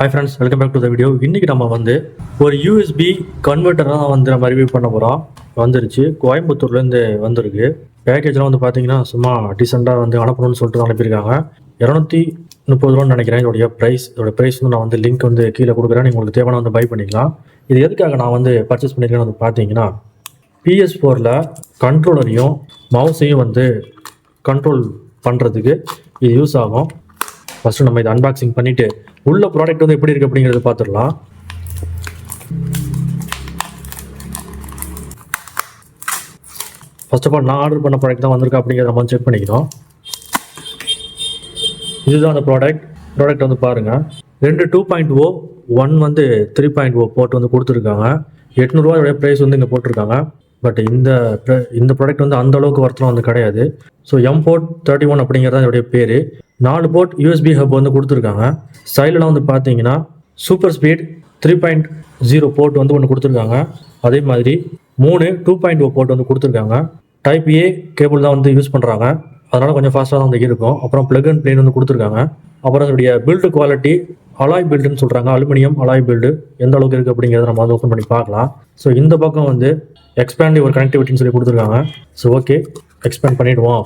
Hi friends welcome back to the video இன்றைக்கி நம்ம வந்து ஒரு யூஎஸ்பி கன்வெர்ட்டர் தான் வந்து நம்ம ரிவ்யூ பண்ண போகிறோம் வந்துருச்சு. கோயம்புத்தூர்லேருந்து வந்திருக்கு. பேக்கேஜ்லாம் வந்து பார்த்தீங்கன்னா சும்மா டீசெண்டாக வந்து அனுப்பணும்னு சொல்லிட்டு தான் அனுப்பியிருக்காங்க. இரநூத்தி முப்பது ரூபான்னு நினைக்கிறேன் இதோடைய ப்ரைஸ் இதோட ப்ரைஸ் வந்து நான் வந்து லிங்க் வந்து கீழே கொடுக்குறேன். நீங்கள் உங்களுக்கு தேவையான வந்து பை பண்ணிக்கலாம். இது எதுக்காக நான் வந்து பர்ச்சேஸ் பண்ணியிருக்கேன்னு வந்து பார்த்தீங்கன்னா பிஎஸ் ஃபோரில் கண்ட்ரோலரையும் மவுஸையும் வந்து கண்ட்ரோல் பண்ணுறதுக்கு இது யூஸ் ஆகும். ஃபஸ்ட்டு நம்ம இதை அன்பாக்சிங் பண்ணிவிட்டு உள்ள ப்ராடக்ட் வந்து எப்படி இருக்குது அப்படிங்கிறத பார்த்துடலாம் ஃபர்ஸ்ட் ஆஃப் ஆல் நான் ஆர்டர் பண்ண ப்ராடக்ட் தான் வந்திருக்கா அப்படிங்கிறத நம்ம செக் பண்ணிக்கிறோம் இதுதான் அந்த ப்ராடக்ட் ப்ராடக்ட் வந்து பாருங்கள் ரெண்டு டூ பாயிண்ட் ஓ ஒன் வந்து த்ரீ பாயிண்ட் ஓ போட்டு வந்து கொடுத்துருக்காங்க. எட்நூறுவாயோடைய ப்ரைஸ் வந்து இங்கே போட்டிருக்காங்க. பட் இந்த இந்த ப்ராடக்ட் வந்து அந்த அளவுக்கு ஒர்த்தலாம் வந்து கிடையாது. So M port thirty one அப்படிங்கிறது இதோடைய பேர். நாலு போர்ட் யூஎஸ்பி ஹப் வந்து கொடுத்துருக்காங்க. சைடில் வந்து பார்த்தீங்கன்னா super speed three point zero port வந்து ஒன்று கொடுத்துருக்காங்க. அதே மாதிரி மூணு டூ பாயிண்ட் ஓ போர்ட் வந்து கொடுத்துருக்காங்க. டைப் ஏ கேபிள் தான் வந்து யூஸ் பண்ணுறாங்க அதனால் கொஞ்சம் ஃபாஸ்ட்டாக தான் வந்து இருக்கும் அப்புறம் ப்ளக் அண்ட் பிளேன் வந்து கொடுத்துருக்காங்க. அப்புறம் அதனுடைய பில்டு குவாலிட்டி அலாய் பில்டுன்னு சொல்கிறாங்க அலுமினியம் அலாய் பில்டு எந்த அளவுக்கு இருக்குது அப்படிங்கிறத நம்ம வந்து ஓப்பன் பண்ணி பார்க்கலாம். ஸோ இந்த பக்கம் வந்து எக்ஸ்பேண்ட் ஒரு கனெக்டிவிட்டின்னு சொல்லி கொடுத்துருக்காங்க. ஸோ ஓகே எக்ஸ்பேண்ட் பண்ணிவிடுவோம்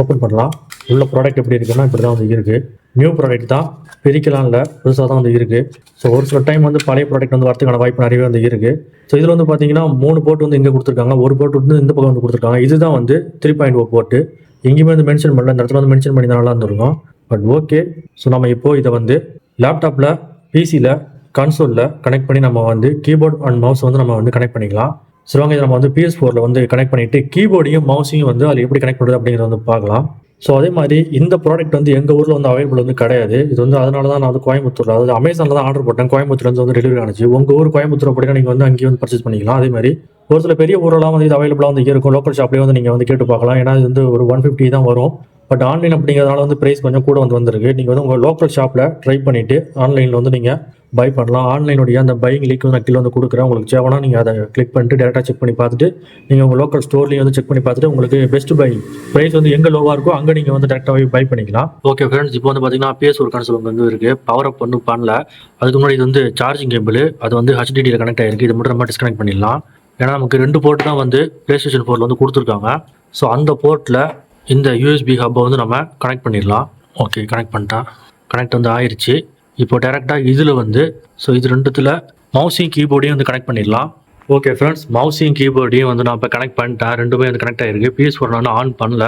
ஓப்பன் பண்ணலாம். உள்ள ப்ராடக்ட் எப்படி இருக்குன்னா இப்படி தான் வந்து இருக்குது நியூ ப்ராடக்ட் தான். பிரிக்கலாம் இல்லை புதுசாக தான் வந்து இருக்குது ஸோ ஒரு சில டைம் வந்து பழைய ப்ராடக்ட் வந்து வரதுக்கான வாய்ப்பு நிறையவே வந்து இருக்குது ஸோ இதில் வந்து பார்த்தீங்கன்னா மூணு போட்டு வந்து இங்கே கொடுத்துருக்காங்க. ஒரு போட்டு வந்து இந்த பக்கம் வந்து கொடுத்துருக்காங்க. இதுதான் வந்து த்ரீ பாயிண்ட் ஓ போட்டு எங்கேயுமே வந்து மென்ஷன் பண்ணல. இந்த இடத்துல வந்து மென்ஷன் பண்ணி நல்லா இருந்திருக்கும். பட் ஓகே ஸோ நம்ம இப்போ இதை வந்து லேப்டாப்பில் பிசியில் கன்சோலில் கனெக்ட் பண்ணி நம்ம வந்து கீபோர்ட் அண்ட் மவுஸ் வந்து நம்ம வந்து கனெக்ட் பண்ணிக்கலாம். ஸோ வாங்க இதை நம்ம வந்து பிஎஸ் ஃபோரில் வந்து கனெக்ட் பண்ணிவிட்டு கீபோர்டையும் மவுஸையும் வந்து அதில் எப்படி கனெக்ட் பண்ணுறது அப்படிங்கிறத வந்து பார்க்கலாம். ஸோ அதே மாதிரி இந்த ப்ராடக்ட் வந்து எங்கள் ஊரில் வந்து அவைலபிள் வந்து கிடையாது. இது வந்து அதனால தான் நான் வந்து கோயம்புத்தூர் அதாவது அமேசானில் தான் ஆர்டர் போட்டேன். கோயம்புத்தூர்லேருந்து வந்து டெலிவரி ஆனிச்சு. உங்கள் ஊர் கோயம்புத்தூர் அப்படின்னா நீங்கள் வந்து அங்கேயே வந்து பர்ச்சேஸ் பண்ணிக்கலாம். அதே மாதிரி ஒரு சில பெரிய ஊரெல்லாம் வந்து இது அவைலபிளாக வந்து இருக்கும். லோக்கல் ஷாப்லேயே வந்து நீங்கள் வந்து கேட்டு பார்க்கலாம். ஏன்னா இது வந்து ஒரு ஒன் ஃபிஃப்டி தான் வரும். பட் ஆன்லைன் அப்படிங்கிறதுனால வந்து ப்ரைஸ் கொஞ்சம் கூட வந்து வந்திருக்கு. நீங்கள் வந்து உங்கள் லோக்கல் ஷாப்பில் ட்ரை பண்ணிவிட்டு ஆன்லைனில் வந்து நீங்கள் பை பண்ணலாம். ஆன்லைனுடைய அந்த பையிங் லிங்க் வந்து நான் கீழே வந்து கொடுக்குறேன். உங்களுக்கு தேவைன்னா நீங்கள் அதை கிளிக் பண்ணிட்டு டேரெக்டாக செக் பண்ணி பார்த்துட்டு நீங்கள் உங்கள் லோக்கல் ஸ்டோர்லேயும் வந்து செக் பண்ணி பார்த்துட்டு உங்களுக்கு பெஸ்ட் பை ப்ரைஸ் வந்து எங்கே லோவாக இருக்கோ அங்கே நீங்கள் வந்து டேரெக்டாகவே பை பண்ணிக்கலாம். ஓகே ஃப்ரெண்ட்ஸ் இப்போ வந்து பார்த்தீங்கன்னா பிஎஸ் ஒரு கன்சோல் வந்து இருக்குது பவர் அப் வந்து பண்ணல. அதுக்கு முன்னாடி இது வந்து சார்ஜிங் கேபிள் அது வந்து ஹெச்டிடியில் கனெக்ட் ஆகிருக்கு இது மட்டும் நம்ம டிஸ்கனெக்ட் பண்ணிடலாம். ஏன்னா நமக்கு ரெண்டு போர்ட் தான் வந்து ப்ளே ஸ்டேஷன் ஃபோரில் வந்து கொடுத்துருக்காங்க. ஸோ அந்த போர்ட்டில் இந்த யூஎஸ்பி ஹப்பை வந்து நம்ம கனெக்ட் பண்ணிடலாம். ஓகே கனெக்ட் பண்ணிட்டேன் கனெக்ட் வந்து ஆயிடுச்சு இப்போ டேரெக்டாக இதில் வந்து ஸோ இது ரெண்டுத்தில் மவுஸையும் கீபோர்டையும் வந்து கனெக்ட் பண்ணிடலாம். ஓகே ஃப்ரெண்ட்ஸ் மவுஸையும் கீபோர்டையும் வந்து நான் இப்போ கனெக்ட் பண்ணிட்டேன் ரெண்டுமே வந்து கனெக்ட் ஆகிருக்கு பிஎஸ் ஃபோர் நான் ஆன் பண்ணல.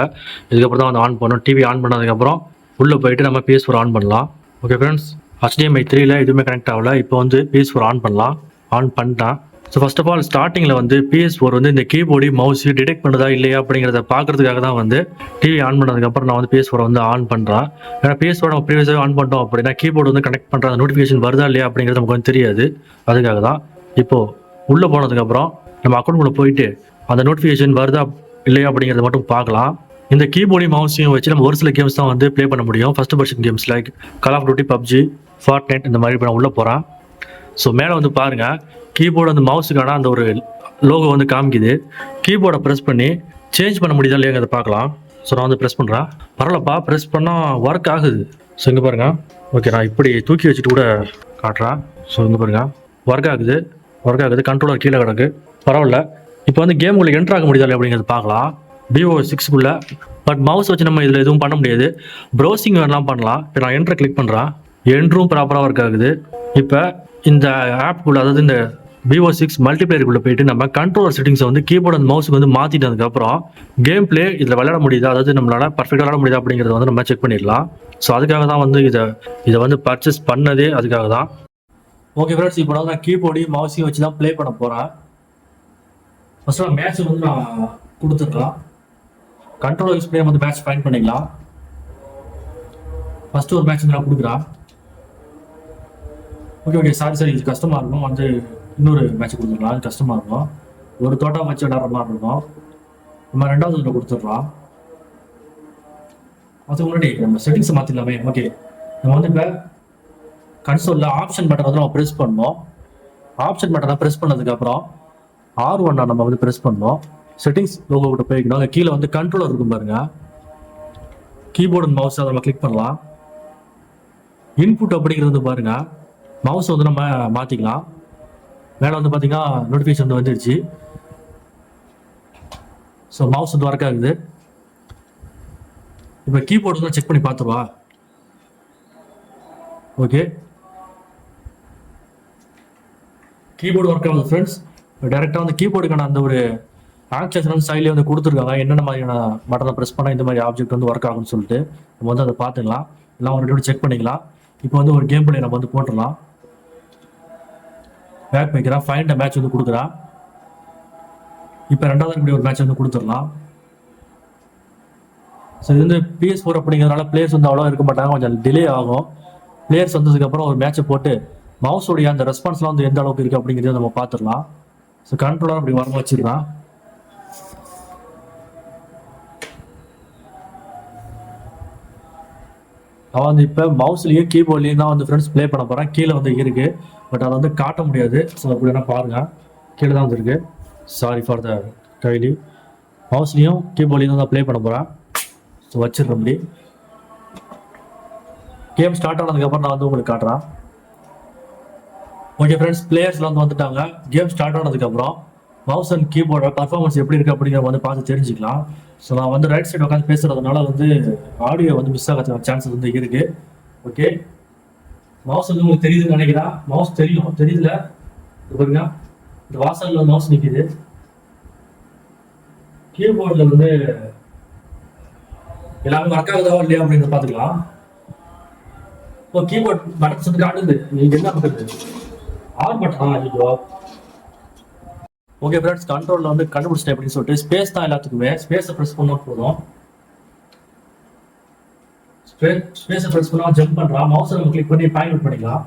இதுக்கப்புறம் தான் வந்து ஆன் பண்ணணும். டிவி ஆன் பண்ணதுக்கப்புறம் உள்ளே போயிட்டு நம்ம பிஎஸ் ஃபோர் ஆன் பண்ணலாம். ஓகே ஃப்ரெண்ட்ஸ் HDMI த்ரீல எதுவுமே கனெக்ட் ஆகல. இப்போ வந்து பிஎஸ் ஃபோர் ஆன் பண்ணலாம். ஆன் பண்ணிட்டேன் ஸோ ஃபர்ஸ்ட் ஆஃப் ஆல் ஸ்டார்டிங்கில் வந்து பிஎஸ் ஃபோர் வந்து இந்த கீபோர்டு மவுஸ் டிடெக்ட் பண்ணுதா இல்லையா அப்படிங்கிறத பார்க்கறதுக்காக தான் வந்து டிவி ஆன் பண்ணதுக்கப்புறம் நான் வந்து பிஎஸ் ஃபோரை வந்து ஆன் பண்ணுறேன் ஏன்னா பிஎஸ் ஃபோர் நம்ம ப்ரீவியஸாக ஆன் பண்ணிட்டோம் அப்படின்னா கீபோர்டு வந்து கனெக்ட் பண்ணுற அந்த நோட்டிஃபிகேஷன் வருதா இல்லையா அப்படிங்கிறது நமக்கு வந்து தெரியாது. அதுக்காக தான் இப்போது உள்ளே போனதுக்கப்புறம் நம்ம அக்கௌண்ட்குள்ளே போயிட்டு அந்த நோட்டிஃபிகேஷன் வருதா இல்லையா அப்படிங்கிறத மட்டும் பார்க்கலாம். இந்த கீபோர்டையும் மவுஸையும் வச்சு நம்ம ஒரு சில கேம்ஸ் தான் வந்து ப்ளே பண்ண முடியும். First person games like call of duty PUBG Fortnite இந்த மாதிரி இப்போ நான் உள்ளே போகிறேன் ஸோ மேலே வந்து பாருங்கள் கீபோர்டு அந்த மவுஸுக்கான அந்த ஒரு லோகோ வந்து காமிக்குது. கீபோர்டை ப்ரெஸ் பண்ணி சேஞ்ச் பண்ண முடியுதா இல்லையாங்கிறத பார்க்கலாம். ஸோ நான் வந்து ப்ரெஸ் பண்ணுறேன் பரவாயில்லப்பா ப்ரெஸ் பண்ணால் ஒர்க் ஆகுது. ஸோ இங்கே பாருங்க. ஓகே நான் இப்படி தூக்கி வச்சுட்டு கூட காட்டுறேன். ஸோ இங்கே பாருங்க. ஒர்க் ஆகுது. ஒர்க் ஆகுது. கண்ட்ரோலர் கீழே கிடக்கு. பரவாயில்ல. இப்போ வந்து கேம் உங்களுக்கு என்ட்ரு ஆக முடியுதா இல்லையா பார்க்கலாம். விவோ சிக்ஸ்க்குள்ள பட் மவுஸ் வச்சு நம்ம இதில் எதுவும் பண்ண முடியாது. ப்ரௌசிங் வேணாம் பண்ணலாம். இப்போ நான் என்ட்ரை கிளிக் பண்ணுறேன் என்ட்ரும் ப்ராப்பராக ஒர்க் ஆகுது. இப்போ இந்த ஆப்புக்குள்ள அதாவது இந்த விவோ சிக்ஸ் மல்டிபிளேயருக்குள்ள போயிட்டு நம்ம கண்ட்ரோலர் செட்டிங்ஸை வந்து கீபோர்ட் அண்ட் மவுஸுக்கு வந்து மாற்றிட்டதுக்கப்புறம் கேம் பிளே இதில் விளையாட முடியுதா? அதாவது நம்மளால பர்ஃபெக்டாக விளையாட முடியுதா அப்படிங்கிறத வந்து நம்ம செக் பண்ணிடலாம். ஸோ அதுக்காக தான் வந்து இதை இதை வந்து பர்ச்சேஸ் பண்ணதே அதுக்காக தான். ஓகே ஃப்ரெண்ட்ஸ் இப்போ நான் கீபோர்டையும் மவுஸையும் வச்சு தான் ப்ளே பண்ண போகிறேன் ஃபர்ஸ்ட் மேட்ச் வந்து நான் கொடுத்துருக்கலாம் கண்ட்ரோல் யூஸ் பண்ணி வந்து மேட்ச் ஃபைன் பண்ணிக்கலாம். ஃபர்ஸ்ட் ஒரு மேட்ச் வந்து நான் கொடுக்குறேன். ஓகே ஓகே சாரி சார் இது கஷ்டமாக இருக்கும். வந்து இன்னொரு மேட்ச் கொடுத்துடலாம். அது கஷ்டமாக இருக்கும். ஒரு தோட்டம் வச்சு விளாட்ற மாதிரி இருக்கும். நம்ம ரெண்டாவது இதில் கொடுத்துட்றோம் அதுக்கு முன்னாடி நம்ம செட்டிங்ஸை மாற்றிடலாமே ஓகே நம்ம வந்து இப்போ கன்சோலில் ஆப்ஷன் பட்டன் வந்து நம்ம ப்ரெஸ் பண்ணோம். ஆப்ஷன் பட்டனை ப்ரெஸ் பண்ணதுக்கப்புறம் ஆர் ஒன்னா நம்ம வந்து ப்ரெஸ் பண்ணோம். செட்டிங்ஸ் லோகோ கிட்ட போய்க்கணும். அங்கே கீழே வந்து கண்ட்ரோலர் இருக்கும் பாருங்க. கீபோர்டு மவுஸ் அதை நம்ம கிளிக் பண்ணலாம். இன்புட் அப்படிங்கிறது பாருங்க. மவுஸ் வந்து நம்ம மாற்றிக்கலாம் மேலே வந்து பார்த்தீங்கன்னா நோட்டிஃபிகேஷன் வந்து வந்துடுச்சு ஸோ மவுஸ் வந்து ஒர்க் ஆகுது. இப்போ கீபோர்டு வந்து செக் பண்ணி பார்த்துருவா ஓகே கீபோர்டு ஒர்க் ஆகுது ஃப்ரெண்ட்ஸ் டேரெக்டாக வந்து கீபோர்டுக்கான அந்த ஒரு ஆக்சேஷன் வந்து சைட்லேயே வந்து கொடுத்துருக்காங்க. என்னென்ன மாதிரியான பட்டனை ப்ரெஸ் பண்ணால் இந்த மாதிரி ஆப்ஜெக்ட் வந்து ஒர்க் ஆகும்னு சொல்லிட்டு நம்ம வந்து அதை பார்த்துக்கலாம். எல்லாம் ஒரு செக் பண்ணிக்கலாம். இப்போ வந்து ஒரு கேம் பிளே நம்ம வந்து போட்டுடலாம். பேக் வைக்கிறான் ஃபைண்ட் மேட்ச் வந்து கொடுக்குறான் இப்போ ரெண்டாவது இப்படி ஒரு மேட்ச் வந்து கொடுத்துடலாம். ஸோ இது வந்து பிஎஸ் ஃபோர் அப்படிங்கிறதுனால பிளேயர்ஸ் வந்து அவ்வளோ இருக்க மாட்டாங்க. கொஞ்சம் டிலே ஆகும். பிளேயர்ஸ் வந்ததுக்கப்புறம் ஒரு மேட்ச்சை போட்டு மவுஸோடைய அந்த ரெஸ்பான்ஸ்லாம் வந்து எந்த அளவுக்கு இருக்குது அப்படிங்கிறத நம்ம பார்த்துடலாம். ஸோ கண்ட்ரோலாக அப்படி வரமா வச்சுக்கலாம் நான் வந்து இப்போ மவுஸ்லேயும் கீபோர்ட்லேயும் தான் வந்து ஃப்ரெண்ட்ஸ் ப்ளே பண்ண போகிறேன் கீழே வந்து இருக்கு. பட் அதை வந்து காட்ட முடியாது. ஸோ அப்படி வேணா பாருங்க. கீழே தான் வந்துருக்கு. சாரி ஃபார் த கைலி மவுஸ்லேயும் கீபோர்ட்லேயும் தான் ப்ளே பண்ண போகிறேன் ஸோ வச்சிடுறேன் அப்படி கேம் ஸ்டார்ட் ஆனதுக்கப்புறம் நான் வந்து உங்களுக்கு காட்டுறேன். ஓகே ஃப்ரெண்ட்ஸ் பிளேயர்ஸ்லாம் வந்து வந்துட்டாங்க. கேம் ஸ்டார்ட் ஆனதுக்கப்புறம் மவுஸ் அண்ட் கீபோர்டோட பர்ஃபார்மன்ஸ் எப்படி இருக்கு அப்படிங்கிறத வந்து பார்த்து தெரிஞ்சுக்கலாம். ஸோ நான் வந்து ரைட் சைடு உட்காந்து பேசுறதுனால வந்து ஆடியோ வந்து மிஸ் ஆகிறதுக்கு சான்சஸ் வந்து இருக்கு. ஓகே மவுஸ் வந்து உங்களுக்கு தெரியுதுன்னு நினைக்கிறேன். மவுஸ் தெரியும். தெரியல பாருங்க. இந்த வாசல்ல மவுஸ் நிற்கிது கீபோர்டில் வந்து எல்லாமே ஒர்க் ஆகுதா இல்லையா அப்படின்னு பார்த்துக்கலாம். இப்போ கீபோர்ட் பட்டன்ஸ் வந்து காட்டுது நீங்க என்ன பண்ணுறது ஆர் பட்டன் ஆ ஐயோ. ஓகே ஃப்ரெண்ட்ஸ் கண்ட்ரோலில் வந்து கண்டுபிடிச்சிட்டேன் அப்படின்னு சொல்லிட்டு ஸ்பேஸ் தான் எல்லாத்துக்குமே. ஸ்பேஸை ப்ரெஸ் பண்ணா போதும். ஸ்பேஸை ப்ரெஸ் பண்ணால் ஜம்ப் பண்ணுறான் மவுஸை நம்ம கிளிக் பண்ணி பாயிண்ட் அவுட் பண்ணிக்கலாம்.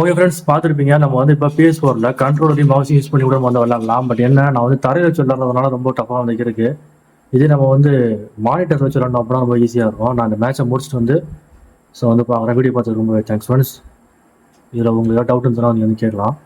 ஓகே ஃப்ரெண்ட்ஸ் பார்த்துருப்பீங்க. நம்ம வந்து இப்போ பிஎஸ் ஃபோரில் கண்ட்ரோலரையும் மவுஸ் யூஸ் பண்ணி கூட நம்ம வந்து விளாட்லாம். பட் என்ன நான் வந்து தரையில் வச்சு விளாட்றதுனால ரொம்ப டஃபாக வந்து இருக்கு இதே நம்ம வந்து மானிட்டர் வச்சு விளாண்டோம் அப்படின்னா ரொம்ப ஈஸியாக இருக்கும். நான் அந்த மேட்சை முடிச்சுட்டு வந்து ஸோ வந்து பார்க்குறேன் வீடியோ பார்த்து ரொம்ப தேங்க்ஸ் ஃப்ரெண்ட்ஸ் இதில் உங்களுக்கு ஏதாவது டவுட் இருந்ததுன்னா நீங்கள் வந்து கேட்கலாம்.